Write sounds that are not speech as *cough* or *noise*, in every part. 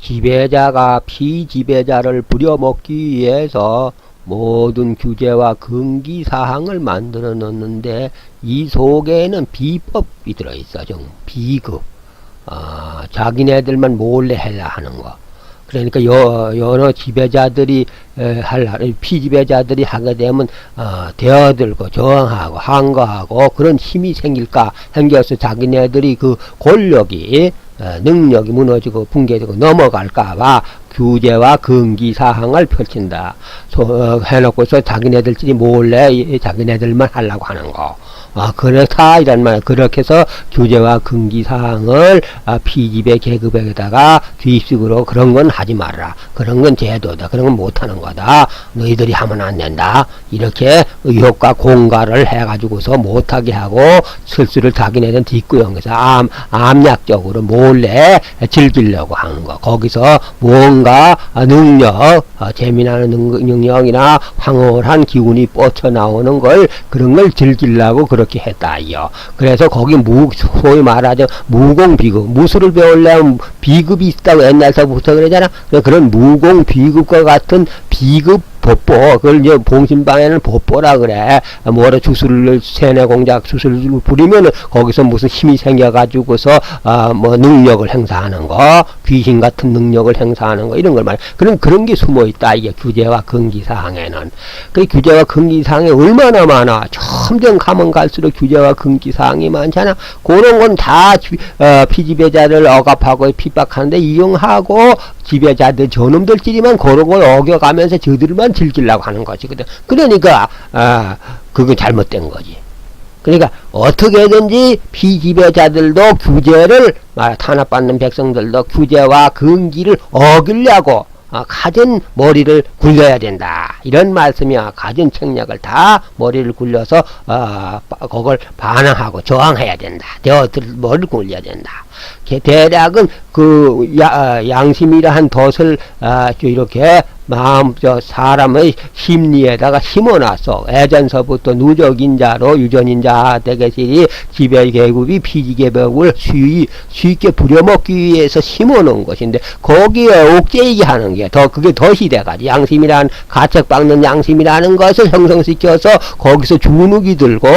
지배자가 피지배자를 부려먹기 위해서 모든 규제와 금기 사항을 만들어 놓는데 이 속에는 비법이 들어있어 좀 비급 아, 자기네들만 몰래 해라 하는 거. 그러니까 여, 여러 지배자들이 에, 할 피지배자들이 하게 되면 어, 되어들고 저항하고 항거하고 그런 힘이 생길까? 생겨서 자기네들이 그 권력이 어, 능력이 무너지고 붕괴되고 넘어갈까봐 규제와 금기 사항을 펼친다. 소, 어, 해놓고서 자기네들끼리 몰래 이- 자기네들만 하려고 하는 거. 아, 그렇다, 이란 말. 그렇게 해서 규제와 금기 사항을 아, 피집의 계급에다가 뒤식으로 그런 건 하지 말아라. 그런 건 제도다. 그런 건 못하는 거다. 너희들이 하면 안 된다. 이렇게 의혹과 공갈을 해가지고서 못하게 하고 실수를 자기네들은 뒷구형에서 암, 암약적으로 몰래 즐기려고 하는 거. 거기서 뭔가 아, 능력, 아, 재미나는 능- 능력이나 황홀한 기운이 뻗쳐나오는 걸 그런 걸 즐기려고 그렇게 했다요. 그래서 거기 무, 소위 말하죠. 무공 비급. 무술을 배우려면 비급이 있다고 옛날서부터 그러잖아. 그런 무공 비급과 같은 비급 법보, 그걸 이제 봉신방에는 법보라 그래. 뭐라 주술을, 세뇌 공작 주술을 부리면은 거기서 무슨 힘이 생겨가지고서, 아, 뭐 능력을 행사하는 거, 귀신 같은 능력을 행사하는 거, 이런 걸 말해. 그런, 그런 게 숨어 있다. 이게 규제와 금기 사항에는. 그 규제와 금기 사항이 얼마나 많아. 점점 가면 갈수록 규제와 금기 사항이 많잖아. 그런 건다 어, 피지배자를 억압하고 핍박하는데 이용하고 지배자들 저놈들끼리만 그런 걸 어겨가면서 저들만 즐기려고 하는. 그래- 그러니까 아 그거 잘못된 거지. 그러니까 어떻게든지 피지배자들도 규제를 아, 탄압받는 백성들도 규제와 금기를 어기려고 아, 가진 머리를 굴려야 된다. 이런 말씀이야. 가진 책략을 다 머리를 굴려서 아, 바- 그걸 반항하고 저항해야 된다. 되어들 머리를 굴려야 된다. 게- 대략은 그 야, 아, 양심이라한 덫을 아, 저 이렇게 마음 저 사람의 심리에다가 심어놨어. 예전서부터 누적인자로 유전인자 대개실이 지배 계급이 피지 계급을 쉬, 쉽게 부려먹기 위해서 심어놓은 것인데 거기에 옥죄이게 하는 게 더 그게 덫이 돼가지 양심이란 가책받는 양심이라는 것을 형성시켜서 거기서 주눅이 들고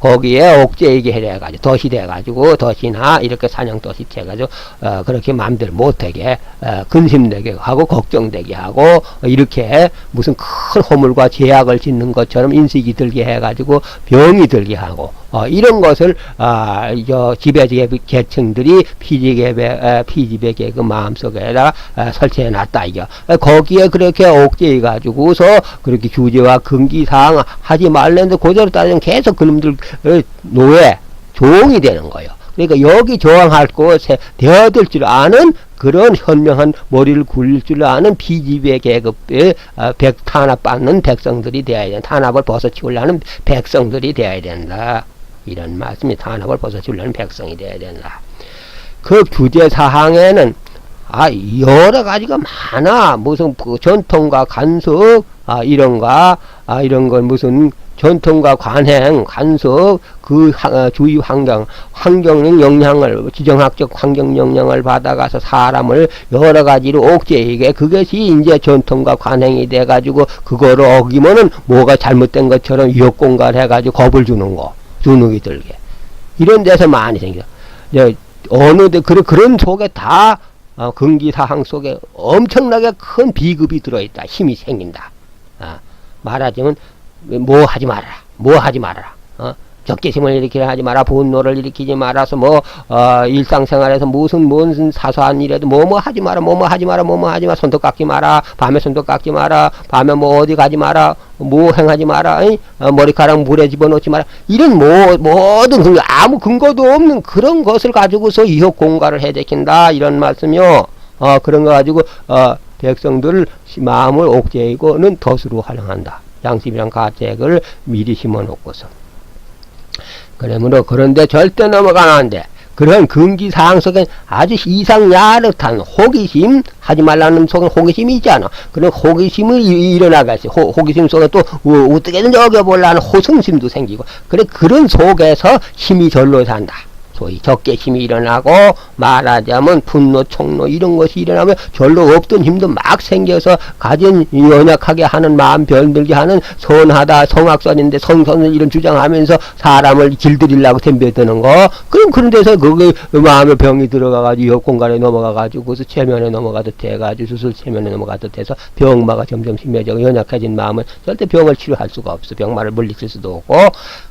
거기에 옥죄이게 해가지고 덫이 돼가지고 덫이나 이렇게 사냥 덫이 돼가지고 어, 그렇게 마음대로 못하게 어, 근심되게 하고 걱정되게 하고 이렇게 무슨 큰 허물과 제약을 짓는 것처럼 인식이 들게 해가지고 병이 들게 하고 어, 이런 것을 아, 저 지배계 계층들이 피지계배 피지배계 그 마음속에다 아, 설치해 놨다 이거 아, 거기에 그렇게 옥죄해 가지고서 그렇게 규제와 금기 사항 하지 말랬는데 그대로 따지면 계속 그놈들 어, 노예 종이 되는 거예요. 그러니까 여기 저항할 곳에 되어들 줄 아는 그런 현명한 머리를 굴릴 줄 아는 비지배 계급의 아, 백 탄압받는 백성들이 되어야 된다. 탄압을 벗어치우려는 백성들이 되어야 된다. 이런 말씀이 탄압을 벗어치우려는 백성이 되어야 된다. 그 규제 사항에는 아 여러 가지가 많아 무슨 그 전통과 간섭 아 이런가 아 이런 건 무슨 전통과 관행 간섭 그 하- 어, 주위 환경 환경적 영향을 지정학적 환경 영향을 받아가서 사람을 여러 가지로 옥죄이게 그것이 이제 전통과 관행이 돼 가지고 그거를 어기면은 뭐가 잘못된 것처럼 위협공갈 해가지고 겁을 주는 거 주눅이 들게 이런 데서 많이 생겨 이제 어느 데 그런 그런 속에 다 어, 금기사항 속에 엄청나게 큰 비급이 들어있다. 힘이 생긴다. 아, 말하자면 뭐 하지 말아라. 뭐 하지 말아라. 어? 적개심을 일으키려 하지 마라. 분노를 일으키지 말아서 뭐 어, 일상생활에서 무슨 무슨 사소한 일에도 뭐 뭐 하지 마라. 뭐 뭐 하지 마라. 뭐 뭐 하지 마라. 손톱 깎지 마라. 밤에 손톱 깎지 마라. 밤에 뭐 어디 가지 마라. 뭐 행하지 마라. 이? 어, 머리카락 물에 집어넣지 마라. 이런 뭐 모든 근거 아무 근거도 없는 그런 것을 가지고서 이혁 공갈을 해제킨다. 이런 말씀이요. 어, 그런 거 가지고 어, 백성들을 시- 마음을 옥죄이고는 덫으로 활용한다. 양심이란 가책을 미리 심어놓고서. 그러므로 그런데 절대 넘어가면 안 돼. 그런 금기 사항 속에 아주 이상 야릇한 호기심 하지 말라는 속에 호기심이 있잖아. 그런 호기심을 이- 일어나겠지. 호, 호기심 속에 또 어, 어떻게든 어겨보려는 호성심도 생기고. 그래 그런 속에서 힘이 절로 산다. 소위 적개심이 일어나고 말하자면 분노, 총노 이런 것이 일어나면 별로 없던 힘도 막 생겨서 가진 연약하게 하는 마음 변들게 하는 선하다 성악선인데 성선을 이런 주장하면서 사람을 길들이려고 덤벼드는 거. 그럼 그런 데서 그게 마음의 병이 들어가가지고 옆 공간에 넘어가가지고 그래서 체면에 넘어가듯 해가지고 수술 체면에 넘어가듯 해서 병마가 점점 심해지고 연약해진 마음은 절대 병을 치료할 수가 없어. 병마를 물리칠 수도 없고.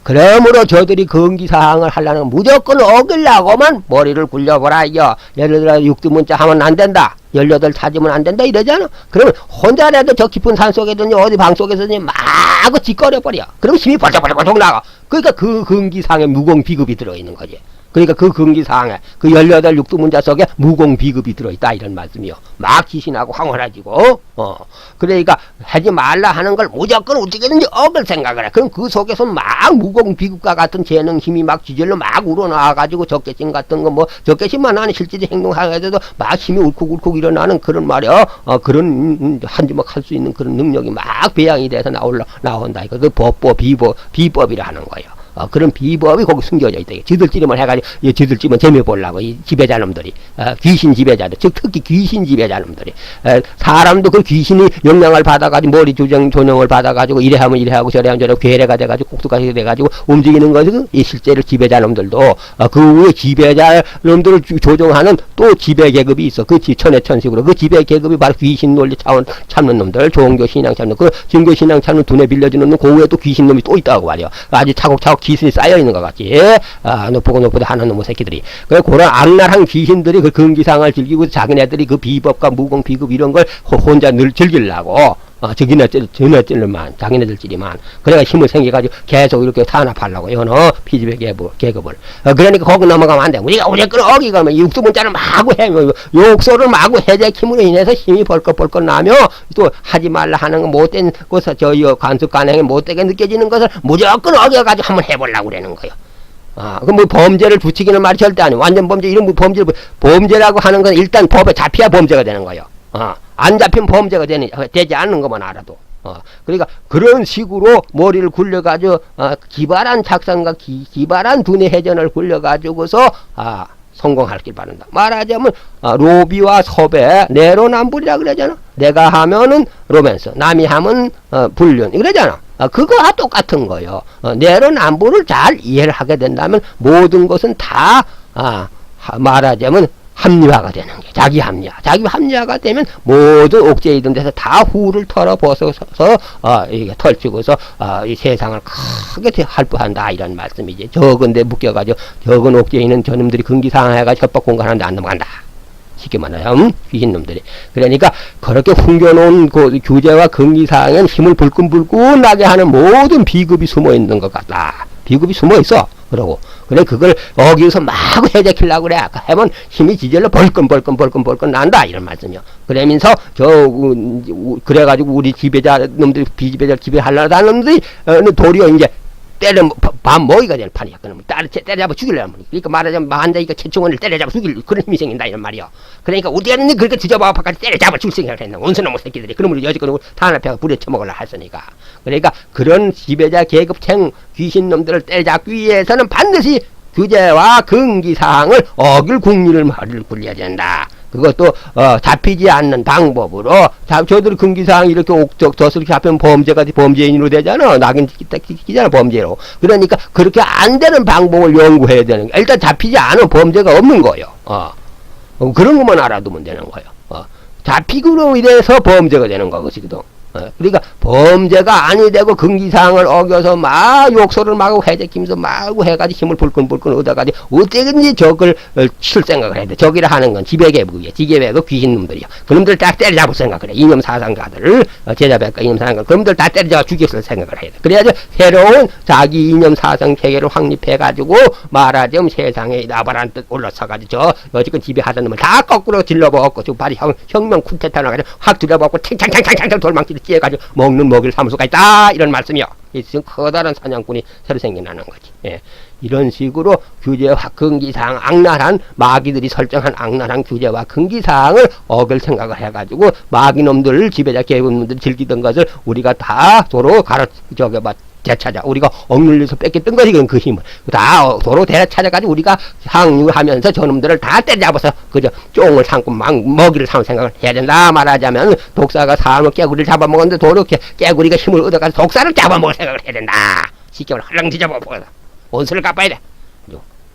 그러므로 저들이 금기사항을 하려는 건 무조건 어기려고만 머리를 굴려보라 이거 예를 들어 육두 문자 하면 안 된다. 열여덟 찾으면 안 된다 이러잖아. 그러면 혼자라도 저 깊은 산 속에든지 어디 방 속에서든지 마구 짓거려 버려. 그러면 힘이 벌쩍벌쩍 나가. 그러니까 그 금기사항에 무공 비급이 들어 있는 거지 그러니까 그 금기사항에 그 열여덟 육두문자 속에 무공 비급이 들어있다 이런 말씀이요. 막 귀신하고 황홀해지고 어. 그러니까 하지 말라 하는 걸 무조건 어떻게든지 억을 생각을 해. 그럼 그 속에서 막 무공 비급과 같은 재능 힘이 막 지절로 막 우러나와가지고 적개심 같은 거 뭐 적개심만 아니 실제적 행동하게도 막 힘이 울컥울컥 일어나는 그런 말이야 어 그런 음, 한 주먹 할 수 있는 그런 능력이 막 배양이 돼서 나올라 나온다. 이거 그 법법 비법 비법이라 하는 거예요. 어, 그런 비법이 거기 숨겨져 있다. 지들찌름을 해가지고, 이 지들찌면 재미 보려고, 이 지배자놈들이, 어, 귀신 지배자들, 즉, 특히 귀신 지배자놈들이, 에, 사람도 그 귀신이 영향을 받아가지고, 머리 조정, 조명을 받아가지고, 이래 하면 이래 하고, 저래 하면 저래 괴뢰가 돼가지고, 꼭두가 돼가지고, 움직이는 것은 이 실제로 지배자놈들도, 어, 그 후에 지배자놈들을 주- 조종하는 또 지배 계급이 있어. 그 지, 천해천식으로. 그 지배 계급이 바로 귀신 논리 차원 참는 놈들, 종교 신앙 참는, 그 증거 신앙 참는 두뇌 빌려주는 놈, 그 후에 또 귀신 놈이 또 있다고 말이야. 아주 차곡차곡 기술이 쌓여 있는 것 같지. 아, 높고 높고 하는 놈의 새끼들이. 그래, 그런 악랄한 귀신들이 그 금기상을 즐기고 자기네들이 그 비법과 무공 비급 이런 걸 호- 혼자 늘 즐기려고. 어, 저기네들, 저네들만, 자기네들끼리만. 그래가 힘을 생겨가지고 계속 이렇게 탄압하려고, 연어, 피지배 계급, 계급을. 어, 그러니까 거기 넘어가면 안 돼. 우리가, 우리가 끌어오기가 면 육수문자를 마구 해, 뭐, 욕설을 마구 해제킴으로 인해서 힘이 벌컥벌컥 나며, 또 하지 말라 하는 거 못된 것을, 저, 이 관습 간행에 못되게 느껴지는 것을 무조건 어겨가지고 한번 해보려고 그러는 거예요. 아, 그 뭐 범죄를 붙이기는 말이 절대 아니고 완전 범죄 이런 뭐 범죄를 범죄라고 하는 건 일단 법에 잡혀야 범죄가 되는 거예요. 어, 안 잡힌 범죄가 되는 되지 않는 것만 알아도. 어, 그러니까 그런 식으로 머리를 굴려가지고 어, 기발한 작성과 기, 기발한 두뇌 회전을 굴려가지고서 아 성공할 길 바란다. 말하자면 아, 로비와 섭의 내로남불이라 그러잖아. 내가 하면은 로맨스, 남이 하면 어, 불륜 이러잖아. 아, 그거와 똑같은 거요. 어, 내로남불을 잘 이해를 하게 된다면 모든 것은 다 아, 하- 말하자면 합리화가 되는 게 자기 합리화. 자기 합리화가 되면 모든 옥죄이던 데서 다 후를 털어 벗어서 어, 이게 털치고서 어, 이 세상을 크게 할부한다 이런 말씀이지. 적은데 묶여가지고 적은 옥죄이는 저놈들이 근기상해가지고 협박 공간하는데 안 넘어간다. 쉽게 말하면 음? 귀신놈들이 그러니까 그렇게 숨겨놓은 그 규제와 금기사항엔 힘을 불끈불끈하게 하는 모든 비급이 숨어 있는 것 같다 비급이 숨어 있어 그러고 그래 그걸 어기서 마구 해제키려고 그래. 아까 해면 힘이 지절로 벌끈벌끈벌끈벌끈 난다. 이런 말씀이요. 그러면서 저 그래가지고 우리 지배자 놈들 비지배자 지배하려는 놈들이 어, 도리어 이제 때려 밥 먹이가 될 판이야. 째- 때려잡아 죽이려면 그러니까 말하자면 만자니까 최충원을 때려잡아 죽일 그런 힘이 생긴다 이런 말이야. 그러니까 우리는 그렇게 뒤져봐 바까지 때려잡아 죽일 생각을 했나 온선놈의 새끼들이 그러면 여지껏 탄압해가 불에 쳐먹으려 했으니까 그러니까 그런 지배자 계급층 귀신 놈들을 때려잡기 위해서는 반드시 규제와 금기 사항을 어길 국리를 머리를 굴려야 된다. 그것도 어, 잡히지 않는 방법으로 자, 저들 금기사항 이렇게 옥적 덫을 잡히면 범죄가 범죄인으로 되잖아. 낙인 찍히잖아 범죄로. 그러니까 그렇게 안 되는 방법을 연구해야 되는 거야. 일단 잡히지 않은 범죄가 없는 거예요. 어. 어, 그런 것만 알아두면 되는 거예요. 어. 잡히기로 이래서 범죄가 되는 거거든요 어, 그러니까 범죄가 아니 되고 금기사항을 어겨서 막 욕설을 마구 해제키면서 마구 해가지고 힘을 불끈불끈 얻어가지고 어떻게든지 적을 어, 칠 생각을 해야 돼. 적이라 하는 건 지배계급이야. 지배계급 귀신놈들이야. 그놈들 딱 때려잡을 생각을 해. 이념 사상가들을 어, 제자백과 이념 사상가 그놈들 다 때려잡아 죽였을 생각을 해야 돼. 그래야지 새로운 자기 이념 사상 체계를 확립해가지고 말하자면 세상에 나발한 뜻 올라서가지고 저 여지껏 지배하던 놈을 다 거꾸로 질러먹고 지금 발이 형, 혁명 쿨테타 나 가지고 확 들여먹고 탱탱탱탱탱 돌망치를 찌어가지고 먹는 먹일 사무소가 있다 이런 말씀이요. 이 지금 커다란 사냥꾼이 새로 생겨나는 거지. 예. 이런 식으로 규제와 근기사항, 악랄한 마귀들이 설정한 악랄한 규제와 근기사항을 어길 생각을 해가지고 마귀놈들, 지배자 계급놈들이 즐기던 것을 우리가 다 서로 가르쳐, 막, 되찾아 우리가 억눌려서 뺏겼던 거지 그 힘을. 다 도로 되찾아가지고 우리가 상류하면서 저놈들을 다 때려잡아서 그저 쫑을 삼고 막 먹이를 삼을 생각을 해야 된다 말하자면 독사가 사람을 깨구리를 잡아먹었는데 도로 깨, 깨구리가 힘을 얻어가서 독사를 잡아먹을 생각을 해야 된다. 쉽게 말해 헐렁 뒤져보고서 원수를 갚아야 돼.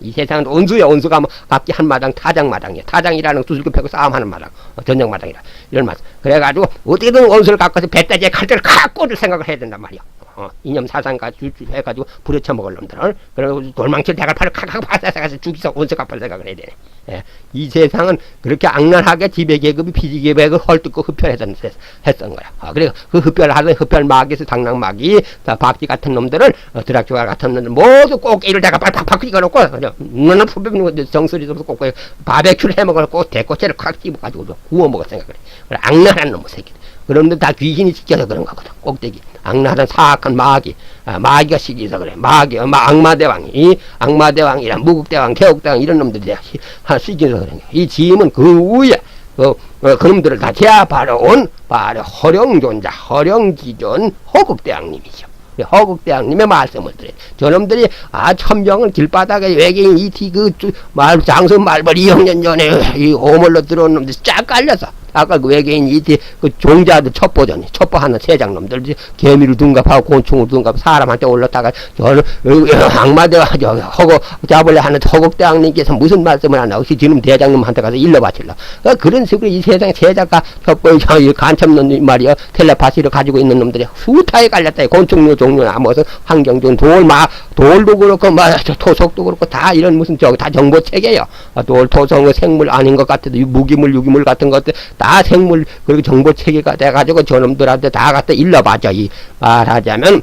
이 세상은 원수야 원수가 뭐 각기 한 마당 타장 마당이야. 타장이라는 수술교 패고 싸움하는 마당 어, 전쟁 마당이라. 이런 말씀 그래가지고 어떻게든 원수를 깎아서 배따지에 칼들을 칵 꽂을 생각을 해야 된단 말이야 어, 이념 사상가 해가지고 부려쳐 먹을 놈들을 그리고 돌망칠 대갈팔을 칵칵 파서 죽이서 원수 갚을 생각을 해야 되네 예, 이 세상은 그렇게 악랄하게 지배계급이 피지계백을 헐뜯고 흡혈했던, 세- 했던 거야. 아, 그래, 그 흡혈하던 흡혈 마귀에서 당랑마귀, 다 박쥐 같은 놈들을, 어, 드라큘라 같은 놈들 모두 꼭이를 다가 팍팍팍 찍어놓고, 그냥, 너는 푸르는 정수리 좀 꼭, 바베큐를 해 먹어놓고, 대꼬채를 콱 집어가지고 구워 먹을 생각을 해. 그래, 악랄한 놈의 새끼들. 그런데 다 귀신이 지켜서 그런 거거든. 꼭대기. 악랄한 사악한 마귀. 아, 마귀가 시기서 그래. 마귀, 어, 마, 악마대왕이. 이 악마대왕이란 무국대왕, 개옥대왕 이런 놈들이 하- 시기서 거야. 이 짐은 그 위에 그, 어, 그놈들을 다 제압하러 온 바로 허령존자, 허령기존 허국대왕님이죠. 이 허국대왕님의 말씀을 드려요. 저놈들이 아 천병을 길바닥에 외계인 이티 그말 장수 말벌 2학년 전에 이 오물로 들어온 놈들 쫙 깔려서 아까 그 외계인 이티 그 종자들 첩보전이 첩보하는 세장 놈들 개미를 둔갑하고 곤충을 둔갑 사람한테 올랐다가 저는 악마대와 저 허고 잡으려 하는 허국대왕님께서 무슨 말씀을 하나 혹시 지금 대장님한테 가서 일러 바칠라 어, 그런 식으로 이 세상 세자가 첩보 간첩 놈 말이야 텔레파시를 가지고 있는 놈들이 수타에 깔렸다 곤충류 종 류나 무슨 환경종 돌마 돌도 그렇고 막 토속도 그렇고 다 이런 무슨 저다 정보 체계요. 아, 돌 토성 생물 아닌 것 같아도 이 무기물 유기물 같은 것들 다 생물 그리고 정보 체계가 돼가지고 저놈들한테 다 갖다 일러봤죠 이 말하자면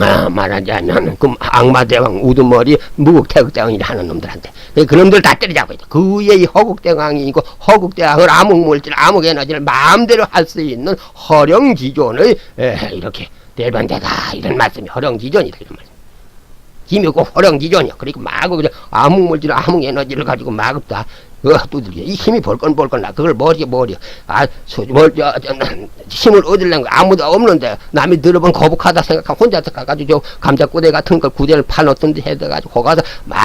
아, 말하자면 그 악마대왕 우두머리 무국태극대왕이라 하는 놈들한테. 그 그놈들 다 때려잡고 있다 그 위에 이 허국대왕이고 허국대왕을 암흑물질 암흑에너지를 마음대로 할 수 있는 허령지존의 에, 이렇게 대변대다 이런 말씀이 허령지존이다 이런 말씀. 힘이 고 허령지존이야. 그리고 마구 그냥 암흑물질 암흑에너지를 가지고 마구 다 어, 두들겨. 이 힘이 벌건벌건 나. 그걸 머리에 머리. 아, 소, 뭘, 저, 저, 힘을 얻으려는 거 아무도 없는데, 남이 들어본 거북하다 생각하면 혼자서 가가지고 저 감자꾸대 같은 걸 구대를 파놓던데 해가지고, 거 가서 막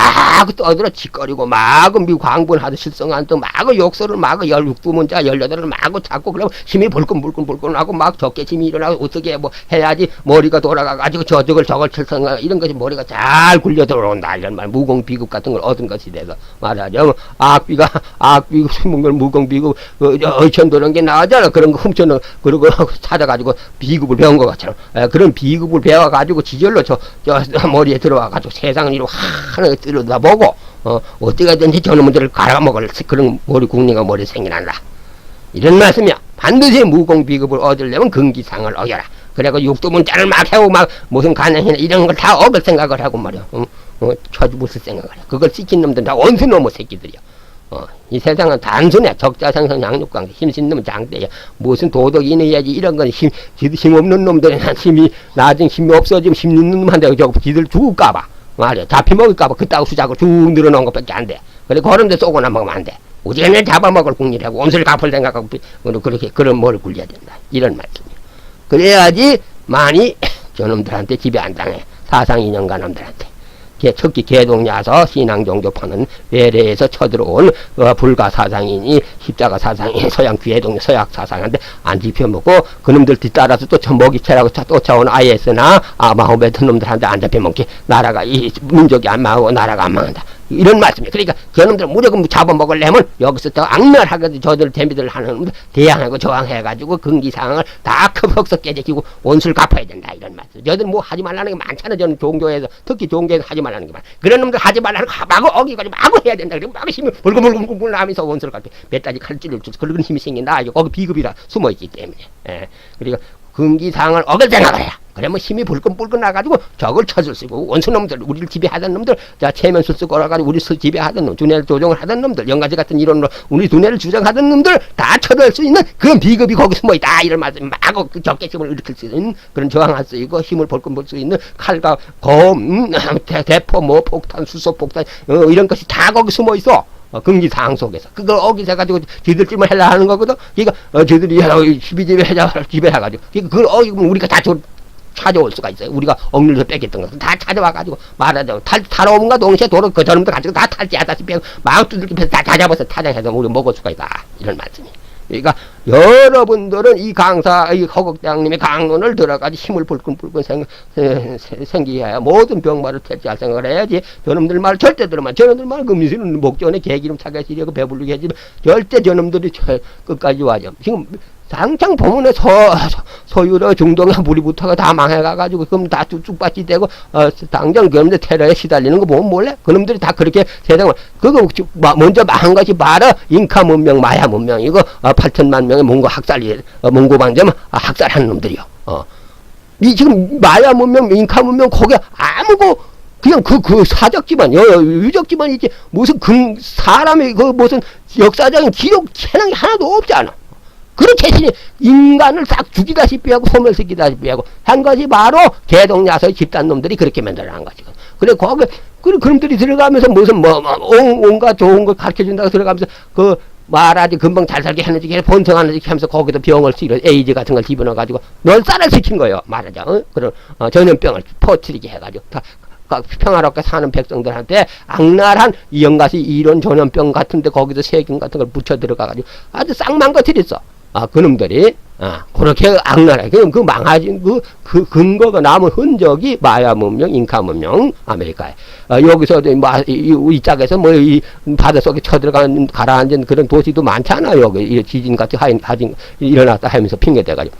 떠들어 짓거리고, 막미 광분하듯 실성한 또, 막 욕설을 막 열육두 문자, 열여덟을 마구 찾고, 그러면 힘이 벌건벌건벌건 하고, 막 적게 힘이 일어나고, 어떻게 뭐 해야지 머리가 돌아가가지고 저쪽을 저걸 칠성, 이런 것이 머리가 잘 굴려 들어온다. 이런 말, 무공비급 같은 걸 얻은 것이 돼서 말하자면, 악비가, 악비급, 숨은 걸 무공비급, 어, 저, 의천도는 게 나오잖아. 그런 거 훔쳐는, 그러고 찾아가지고 비급을 배운 것 같처럼. 에, 그런 비급을 배워가지고 지절로 저, 저, 머리에 들어와가지고 세상을 이로 하나 들여다보고, 어, 어떻게든지 저놈들을 갈아먹을 그런 머리 국리가 머리 생겨난다. 이런 말씀이야. 반드시 무공 비급을 얻으려면 근기상을 어겨라. 그래고 육두문자를 막 해고 막 무슨 가능이나 이런 걸 다 얻을 생각을 하고 말이야. 어, 어, 쳐주무을 생각을 해. 그걸 시킨 놈들은 다 원수 놈의 새끼들이야. 어, 이 세상은 단순해. 적자생성 양육관계, 힘신 놈은 장대야. 무슨 도덕이 있어야지 이런 건 힘, 지- 힘 없는 놈들은 힘이, 나중에 힘이 없어지면 힘 있는 놈한테 저 지들 죽을까봐. 말이야. 잡혀먹을까봐 그따구 수작을 쭉 늘어놓은 것밖에 안 돼. 그래, 그런 데 쏘거나 먹으면 안 돼. 오지게는 잡아먹을 국리라고 온수를 갚을 생각하고 그렇게 그런 뭐를 굴려야 된다. 이런 말씀이야. 그래야지 많이 *clears throat* 저놈들한테 지배 안 당해. 사상 인연가 놈들한테. 개, 특히 개동야서 신앙 종교 파는 외래에서 쳐들어온 어, 불가 사상이니 십자가 사상이 *laughs* 서양 귀해동 서약 사상한테 안 집혀먹고 그놈들 뒤따라서 또 저 먹이채라고 쫓아온 IS나 아, 마호메트 놈들한테 안 잡혀먹기 나라가 이 민족이 안 망하고 나라가 안 망한다. 이런 말씀이에요. 그러니까 저놈들 무조건 잡아먹으려면 여기서 더 악랄하게 저들 대미들 하는 대항하고 저항해가지고 근기상을 다 컵석서 깨지키고 원수를 갚아야 된다 이런 말씀. 저들 뭐 하지 말라는 게 많잖아. 저는 종교에서 특히 종교에서 하지 말라는 게 많아. 그런 놈들 하지 말라는 거 마구 어기가지고 마구 해야 된다. 그리고 마구 힘을 불글불글불글 나면서 원수를 갚게 몇 가지 칼질을 줄 그런 힘이 생긴다. 거기 비급이라 숨어 있기 때문에. 예. 그리고 근기상을 어길 생각을 해야. 그러면 힘이 불끈불끈 나가지고 적을 쳐줄 수 있고 원수놈들 우리를 지배하던 놈들 자 체면수 쓰고 걸어가지고 우리 수 지배하던 놈 두뇌를 조정을 하던 놈들 영가지 같은 이론으로 우리 두뇌를 주장하던 놈들 다 쳐들 수 있는 그런 비급이 거기 숨어 있다 이런 말씀 마구 그 적개심을 일으킬 수 있는 그런 저항할 수 있고 힘을 볼수 있는 칼과 검 음, *laughs* 대, 대포 뭐 폭탄 수소 폭탄 어, 이런 것이 다 거기 숨어 있어? 어, 금기사항 속에서. 그걸 어기서가지고 지들쯤을 해라 하는 거거든? 그러니까 어, 지들이 십이집에 해자 지배해가지고. 그러니까 그걸 어기면 우리가 다 조, 찾아올 수가 있어요. 우리가 억눌려서 뺏겼던 것을 다 찾아와가지고 말하자면 탈, 탈오문과 동시에 도로 그 저놈들 가지고 다 탈지하다시피 하고 막 두들기면서 다 찾아봐서 타장해서 우리 먹을 수가 있다. 이런 말씀이. 그러니까 여러분들은 이 강사, 이 허국대장님의 강론을 들어가지 힘을 불끈불끈 생, 세- 세- 생기해야 모든 병마를 퇴치할 생각을 해야지 저놈들 말 절대 들으면 저놈들 말 금시는 목전에 개기름 차게 시려고 배불리게 하지 절대 저놈들이 저- 끝까지 와죠. 지금 당장 보문에 서, 중동에 물이 붙어가 다 망해가가지고 그럼 다 쭉쭉 빠지 되고 어, 당장 그놈들 테러에 시달리는 거 보면 몰래 그놈들이 다 그렇게 세상을 그거 먼저 망한 것이 바로 잉카 문명 마야 문명 이거 어, 8천만 명의 몽고 학살이 어, 몽고 방점 아, 학살하는 놈들이요. 어. 이 지금 마야 문명 잉카 문명 거기 아무 거 그냥 그, 그 사적지만, 여, 유적지만이지, 무슨 금, 사람의 그 무슨 역사적인 기록, 해낭이 하나도 없지 않아. 그 대신에 인간을 싹 죽이다시피 하고 소멸시키다시피 하고 한 것이 바로 개동야서의 집단놈들이 그렇게 만들어낸 거지. 그래 거기 그 그놈들이 들어가면서 무슨 뭐, 뭐 온, 온갖 좋은 걸 가르쳐준다고 들어가면서 그 말하지 금방 잘 살게 하는지 번성하는지 하면서 거기도 병을 실어 에이즈 같은 걸 집어넣어 가지고 널쌀을 시킨 거예요 말하자 어? 그런 어, 전염병을 퍼뜨리게 해가지고 다그 평화롭게 사는 백성들한테 악랄한 이영가시 이런 전염병 같은데 거기서 세균 같은 걸 묻혀 들어가가지고 아주 쌍망거들있어 아, 그놈들이, 아, 그렇게 악랄하게, 그, 그 망가진 그, 그 근거가 남은 흔적이 마야 문명, 잉카 문명, 아메리카에. 아, 여기서, 마, 이, 이 짝에서 뭐, 이 바다 속에 쳐들어가는, 가라앉은 그런 도시도 많잖아요. 여기, 이 지진 같은 하인, 하진, 일어났다 하면서 핑계 대가지고.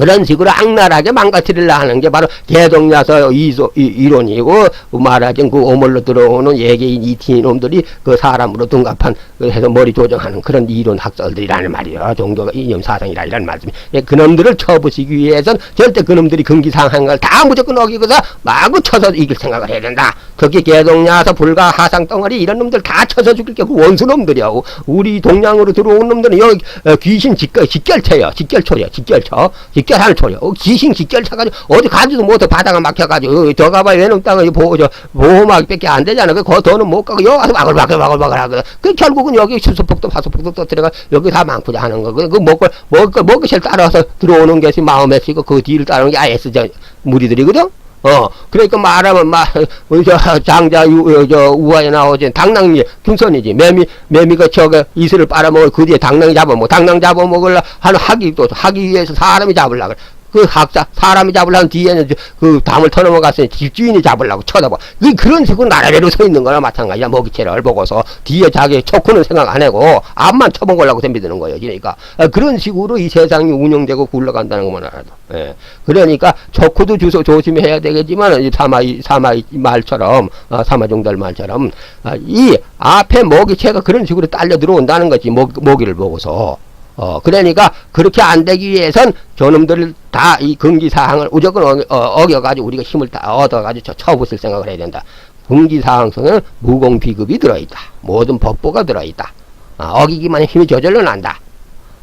그런 식으로 악랄하게 망가뜨리려 하는 게 바로 개동야서 이론이고 말하자면 그 오물로 들어오는 예계인 이티놈들이 그 사람으로 둔갑한 그 해서 머리 조정하는 그런 이론 학설들이라는 말이에요. 종교가 이념 사상이라는 말씀이. 예, 그놈들을 쳐부시기 위해선 절대 그놈들이 금기 상한 걸 다 무조건 어기고서 마구 쳐서 이길 생각을 해야 된다. 특히 개동야서 불가 하상 덩어리 이런 놈들 다 쳐서 죽일 게 그 원수 놈들이야. 우리 동양으로 들어온 놈들은 여기 어, 귀신 직결, 직결체요. 직결초요. 직결초. 직결 하는 초요. 어, 귀신 직결차 가지고 어디 가지도 못해 바다가 막혀가지고 어, 저 가봐 외놈 땅을 보호 저 보호막 밖에 안 되잖아. 그거 더는 못 가고 여기 와서 마글마글 마글마글 하거든. 그 결국은 여기 수소폭도 파소폭도 또 들어가 여기 다 많고자 하는 거. 그, 그 먹고 먹고 먹기실 따라서 들어오는 것이 마음에 쓰고 그 뒤를 따르는 게 아예스 저 무리들이거든. 어, 그러니까 말하면, 마, 우리 저, 장자, 유, 어, 저, 우화에 나오지, 당낭이, 균선이지. 매미, 매미가 저거, 이슬을 빨아먹을 그 뒤에 당낭 잡아먹어. 당낭 잡아먹으려 하는 학이 또, 하기 위해서 사람이 잡으려고 그래. 그 학자, 사람이 잡으려면 뒤에는 저- 그 담을 터넘어갔으니 집주인이 잡으려고 쳐다봐. 이 그런 식으로 나라대로 서 있는 거나 마찬가지야. 먹이채를 보고서 뒤에 자기 척후는 생각 안 하고 앞만 쳐먹으려고 덤비드는 거예요. 그러니까 아, 그런 식으로 이 세상이 운영되고 굴러간다는 것만 알아도. 예. 그러니까 척후도 주소 조심해야 되겠지만 이 사마이 사마이 말처럼 어, 사마 종달 말처럼 아, 이 앞에 먹이채가 그런 식으로 딸려 들어온다는 거지. 먹, 먹이를 보고서. 어, 그러니까 그렇게 안 되기 위해선 저놈들을 다 이 금기사항을 무조건 어, 어겨가지고 우리가 힘을 다 얻어가지고 저 쳐부술 생각을 해야 된다. 금기사항 속에는 무공비급이 들어있다. 모든 법보가 들어있다. 아, 어기기만 힘이 저절로 난다.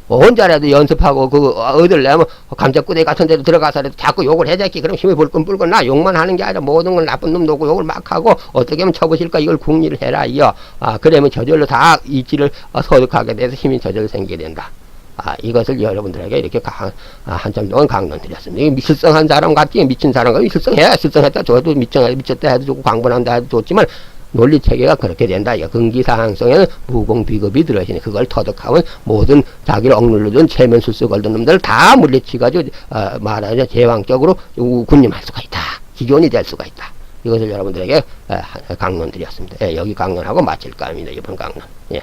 뭐 혼자라도 연습하고 그 얻으려면 감자꾸대 같은 데도 들어가서라도 자꾸 욕을 해대기 그럼 힘이 불끈 불끈 나 욕만 하는 게 아니라 모든 걸 나쁜 놈도 오고 욕을 막 하고 어떻게 하면 쳐보실까 이걸 궁리를 해라 이요 아 그러면 저절로 다 이치를 어, 소득하게 돼서 힘이 저절로 생기게 된다 아 이것을 여러분들에게 이렇게 강, 아, 한참 동안 강론드렸습니다 이게 실성한 사람 같지 미친 사람과 실성해야 실성했다 저도 미쳐, 미쳤다 해도 좋고 광분한다 해도 좋지만 논리 체계가 그렇게 된다. 이거 근기 사항성에는 무공 비급이 들어있으니 그걸 터득하면 모든 자기를 억눌러준 체면 술수 걸던 놈들을 다 물리치가지고 어, 말하자 제왕적으로 우- 군림할 수가 있다. 기존이 될 수가 있다. 이것을 여러분들에게 어, 강론드렸습니다. 예, 여기 강론하고 마칠까 합니다. 이번 강론. 예.